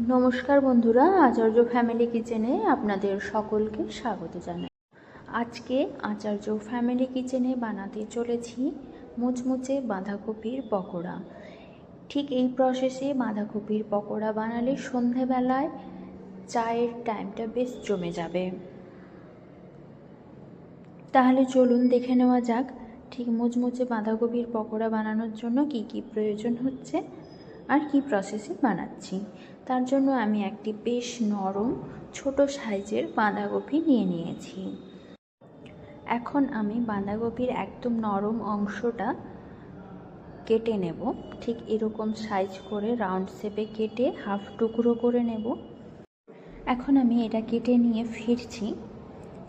নমস্কার বন্ধুরা, আচার্য ফ্যামিলি কিচেনে আপনাদের সকলকে স্বাগত জানাই। আজকে আচার্য ফ্যামিলি কিচেনে বানাতে চলেছি মুচমুচে বাঁধাকপির পকোড়া। ঠিক এই প্রসেসে বাঁধাকপির পকোড়া বানালে সন্ধেবেলায় চায়ের টাইমটা বেশ জমে যাবে। তাহলে চলুন দেখে নেওয়া যাক, ঠিক মুচমুচে বাঁধাকপির পকোড়া বানানোর জন্য কি কি প্রয়োজন হচ্ছে। আর কি প্রসেসে বানাচ্ছি। তার জন্য আমি একটি বেশ নরম, ছোট সাইজের বাঁধাকপি নিয়ে নিয়েছি। এখন আমি বাঁধাকপির একদম নরম অংশটা কেটে নেব। ঠিক এরকম সাইজ করে রাউন্ড শেপে কেটে হাফ টুকরো করে নেব। এখন আমি এটা কেটে নিয়ে ফিরছি।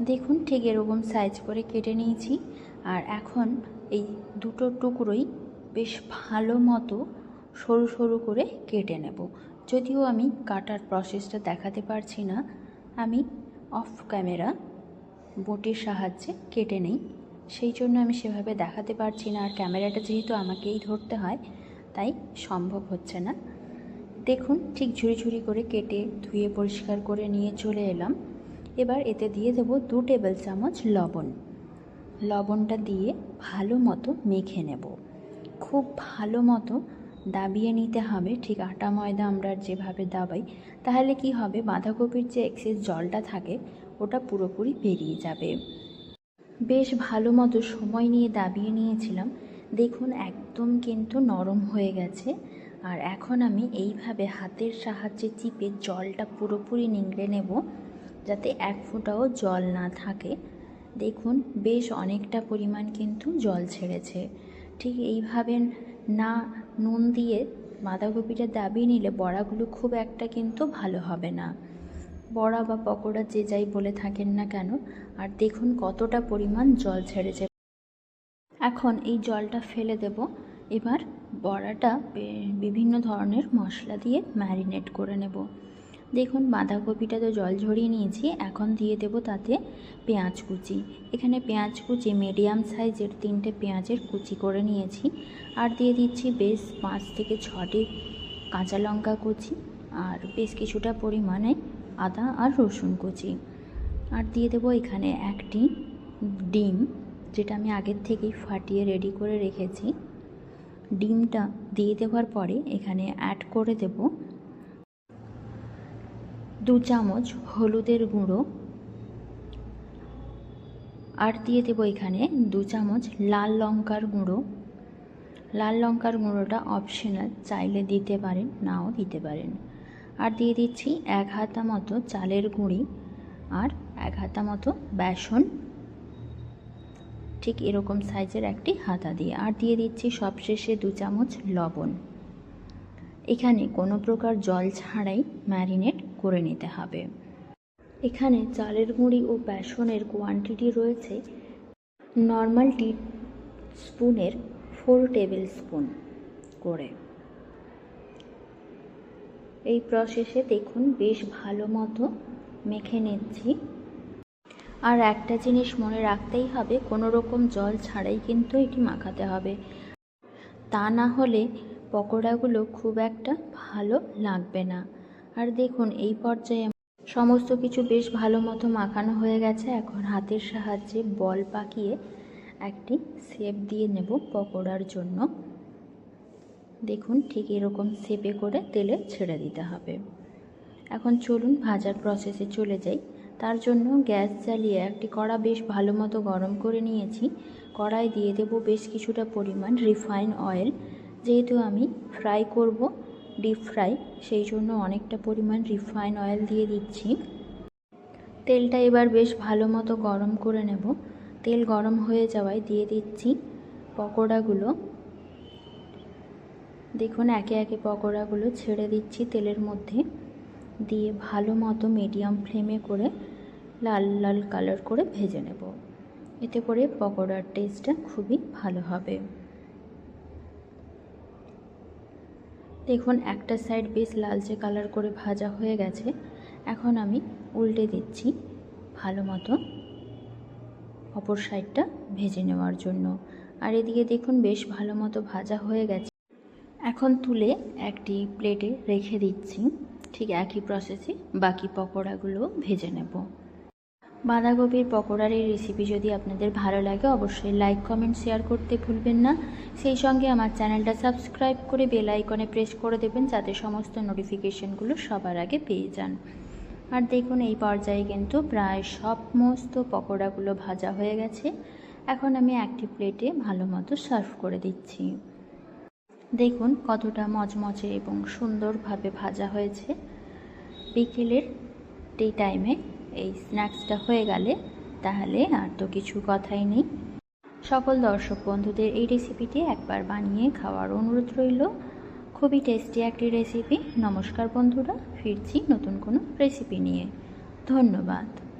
দেখুন ঠিক এরকম সাইজ করে কেটে নিয়েছি। আর এখন এই দুটো টুকরোই বেশ ভালো মতো সরু সরু করে কেটে নেব। যদিও আমি কাটার প্রসেসটা দেখাতে পারছি না, আমি অফ ক্যামেরা বটির সাহায্যে কেটে নেই। সেই জন্য আমি সেভাবে দেখাতে পারছি না, আর ক্যামেরাটা যেহেতু আমাকেই ধরতে হয়, তাই সম্ভব হচ্ছে না। দেখুন, ঠিক ঝুড়ি ঝুড়ি করে কেটে ধুয়ে পরিষ্কার করে নিয়ে চলে এলাম। এবার এতে দিয়ে দেব দু টেবিল চামচ লবণ। লবণটা দিয়ে ভালো মতো মেখে নেব। খুব ভালো মতো দাবিয়ে নিতে হবে, ঠিক আটা ময়দা আমরা যেভাবে দাবাই, তাহলে কি হবে? বাঁধাকপির যে এক্সেস জলটা থাকে, ওটা পুরোপুরি বেরিয়ে যাবে। বেশ ভালো মতো সময় নিয়ে দাবিয়ে নিয়েছিলাম। দেখুন, একদম কিন্তু নরম হয়ে গেছে। আর এখন আমি এইভাবে হাতের সাহায্যে চিপে জলটা পুরোপুরি নিংড়ে নেব, যাতে এক ফোঁটাও জল না থাকে। দেখুন, বেশ অনেকটা পরিমাণ কিন্তু জল ছেড়েছে। ঠিক এইভাবে না নুন দিয়ে বাঁধাকপিটা দাবিয়ে নিলে বড়াগুলো খুব একটা কিন্তু ভালো হবে না। বড়া বা পকোড়া যে যাই বলে থাকেন না কেন, আর দেখুন কতটা পরিমাণ জল ছেড়েছে। এখন এই জলটা ফেলে দেব। এবার বড়াটা বিভিন্ন ধরনের মশলা দিয়ে ম্যারিনেট করে নেব। দেখুন, বাঁধাকপিটা তো জল ঝরিয়ে নিয়েছি, এখন দিয়ে দেব তাতে পেঁয়াজ কুচি। এখানে পেঁয়াজ কুচি মিডিয়াম সাইজের তিনটে পেঁয়াজের কুচি করে নিয়েছি। আর দিয়ে দিচ্ছি বেশ পাঁচ থেকে ছটি কাঁচা লঙ্কা কুচি আর বেশ কিছুটা পরিমাণে আদা আর রসুন কুচি। আর দিয়ে দেবো এখানে একটি ডিম, যেটা আমি আগের থেকেই ফাটিয়ে রেডি করে রেখেছি। ডিমটা দিয়ে দেওয়ার পরে এখানে অ্যাড করে দেব দু চামচ হলুদের গুঁড়ো। আর দিয়ে দেবো এখানে দু চামচ লাল লঙ্কার গুঁড়ো। লাল লঙ্কার গুঁড়োটা অপশনাল চাইলে দিতে পারেন, নাও দিতে পারেন। আর দিয়ে দিচ্ছি এক হাতা মতো চালের গুঁড়ি আর এক হাতা মতো বেসন। ঠিক এরকম সাইজের একটি হাতা দিয়ে। আর দিয়ে দিচ্ছি সবশেষে দু চামচ লবণ। এখানে কোনো প্রকার জল ছাড়াই ম্যারিনেট করে নিতে হবে। এখানে চালের গুঁড়ি ও বেসনের কোয়ান্টিটি রয়েছে নর্মাল টি স্পুনের ফোর টেবিল স্পুন করে। এই প্রসেসে দেখুন বেশ ভালো মতো মেখে নিচ্ছি। আর একটা জিনিস মনে রাখতেই হবে, কোনো রকম জল ছাড়াই কিন্তু এটি মাখাতে হবে। তা না হলে পকোড়াগুলো খুব একটা ভালো লাগবে না। আর দেখুন, এই পর্যায়ে সমস্ত কিছু বেশ ভালো মতো মাখানো হয়ে গেছে। এখন হাতের সাহায্যে বল পাকিয়ে একটি শেপ দিয়ে নেব পকোড়ার জন্য। দেখুন, ঠিক এরকম শেপে করে তেলে ছেড়ে দিতে হবে। এখন চলুন ভাজার প্রসেসে চলে যাই। তার জন্য গ্যাস জ্বালিয়ে একটি কড়া বেশ ভালো মতো গরম করে নিয়েছি। কড়াই দিয়ে দেব বেশ কিছুটা পরিমাণ রিফাইন অয়েল যেহেতু আমি ফ্রাই করব ডিপ ফ্রাই সেই জন্য অনেকটা পরিমাণ রিফাইন অয়েল দিয়ে দিচ্ছি। তেলটা এবার বেশ ভালো মতো গরম করে নেব। তেল গরম হয়ে যাওয়ায় দিয়ে দিচ্ছি পকোড়াগুলো। দেখুন, একে একে পকোড়াগুলো ছেড়ে দিচ্ছি তেলের মধ্যে। দিয়ে ভালো মতো মিডিয়াম ফ্লেমে করে লাল লাল কালার করে ভেজে নেব। এতে করে পকোড়ার টেস্টটা খুবই ভালো হবে। দেখুন, একটা সাইড বেশ লালচে কালার করে ভাজা হয়ে গেছে। এখন আমি উল্টে দিচ্ছি ভালো মতো অপর সাইডটা ভেজে নেওয়ার জন্য। আর এদিকে দেখুন, বেশ ভালো মতো ভাজা হয়ে গেছে। এখন তুলে একটি প্লেটে রেখে দিচ্ছি। ঠিক একই প্রসেসে বাকি পকোড়াগুলো ভেজে নেব। বাঁধাকপির পকোড়ার এই রেসিপি যদি আপনাদের ভালো লাগে, অবশ্যই লাইক কমেন্ট শেয়ার করতে ভুলবেন না। সেই সঙ্গে আমার চ্যানেলটা সাবস্ক্রাইব করে বেল আইকনে প্রেস করে দেবেন, যাতে সমস্ত নোটিফিকেশনগুলো সবার আগে পেয়ে যান। আর দেখুন, এই পর্যায়ে কিন্তু প্রায় সমস্ত পকোড়াগুলো ভাজা হয়ে গেছে। এখন আমি একটি প্লেটে ভালো মতো সার্ভ করে দিচ্ছি। দেখুন, কতটা মচমচে এবং সুন্দরভাবে ভাজা হয়েছে। বিকেলের টি টাইমে এই স্ন্যাক্সটা হয়ে গেলে, তাহলে আর তো কিছু কথাই নেই। সকল দর্শক বন্ধুদের এই রেসিপিটি একবার বানিয়ে খাওয়ার অনুরোধ রইল। খুবই টেস্টি একটি রেসিপি নমস্কার বন্ধুরা, ফিরছি নতুন কোনো রেসিপি নিয়ে। ধন্যবাদ।